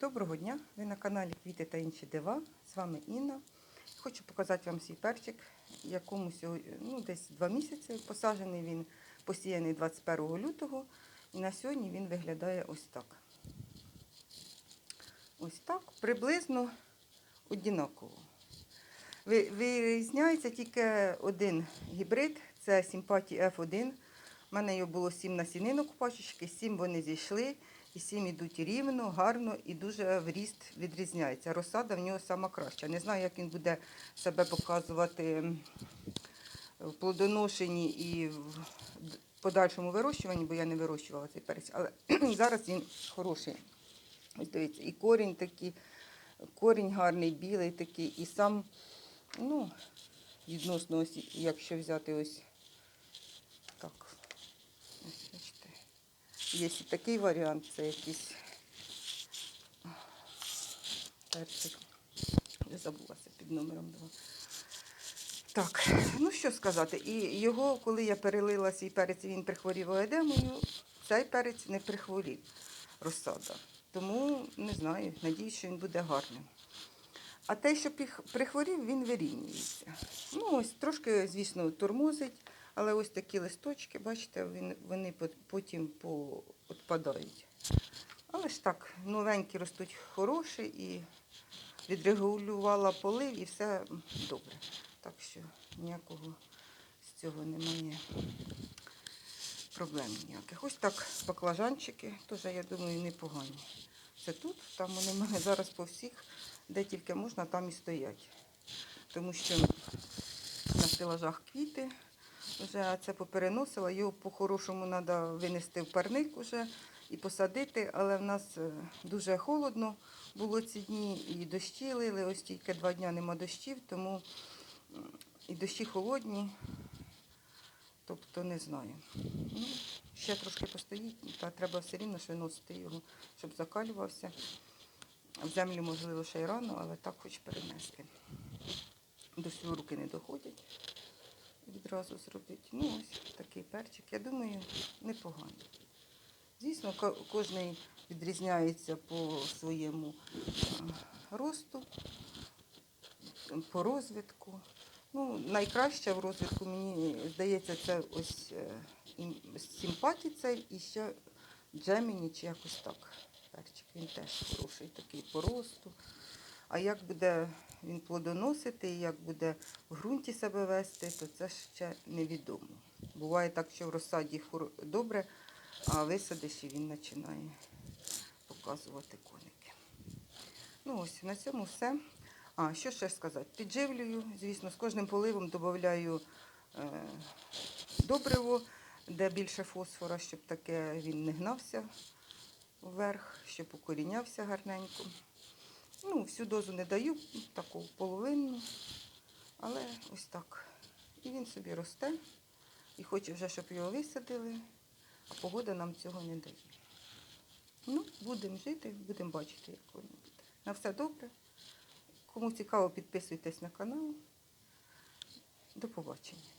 Доброго дня! Ви на каналі Квіти та інші дива. З вами Інна. Хочу показати вам свій перчик, якому сьогодні, ну, десь два місяці посаджений він, посіяний 21 лютого. І на сьогодні він виглядає ось так. Ось так, приблизно однаково. Ви- Вирізняється тільки один гібрид, це Сімпаті F1. У мене його було 7 насінинок у пачечки, 7 вони зійшли, і 7 йдуть рівно, гарно і дуже в ріст відрізняється. Розсада в нього сама краща. Не знаю, як він буде себе показувати в плодоношенні і в подальшому вирощуванні, бо я не вирощувала цей перець. Але зараз він хороший. Ось дивіться, і корінь такий, корінь гарний, білий такий, і сам, ну, відносно, ось, якщо взяти ось так. Ось, бачите. Є і такий варіант, це якийсь перчик. Я забулася під номером 2. Так, ну що сказати, і його, коли я перелила свій перець, він прихворів оедемою, цей перець не прихворів розсада. Тому не знаю, надіюсь, що він буде гарним. А те, що прихворів, він вирівнюється. Ну, ось трошки, звісно, тормозить, але ось такі листочки, бачите, вони потім відпадають. Але ж так, новенькі ростуть хороші і відрегулювала полив і все добре. Так що ніякого з цього немає проблем ніяких. Ось так баклажанчики, теж, я думаю, непогані. Це тут, там вони в мене зараз по всіх, де тільки можна, там і стоять. Тому що на стелажах квіти, вже це попереносила, його по-хорошому треба винести в парник уже і посадити, але в нас е, дуже холодно було ці дні, і дощі лили, ось тільки два дні нема дощів, тому і дощі холодні, тобто не знаю. Ну, ще трошки постоїть, та треба все рівно ще виносити його, щоб закалювався. В землю, можливо, ще й рано, але так хоч перенести. До всього руки не доходять відразу зробити. Ну, ось такий перчик. Я думаю, непоганий. Звісно, ко- кожний відрізняється по своєму росту, по розвитку. Ну, найкраще в розвитку, мені здається, це ось е, цей і ще Джеміні чи якось так. Перчик він теж хороший такий по росту. А як буде він плодоносити, і як буде в ґрунті себе вести, то це ще невідомо. Буває так, що в розсаді добре, а висадиш і він починає показувати коники. Ну ось, на цьому все. А, що ще сказати? Підживлюю, звісно, з кожним поливом додаю е, добриво, де більше фосфора, щоб таке він не гнався вверх, щоб укорінявся гарненько. Ну, всю дозу не даю, таку половину, але ось так. І він собі росте. І хоче вже, щоб його висадили, а погода нам цього не дає. Ну, будемо жити, будемо бачити, як воно буде. На все добре. Кому цікаво, підписуйтесь на канал. До побачення.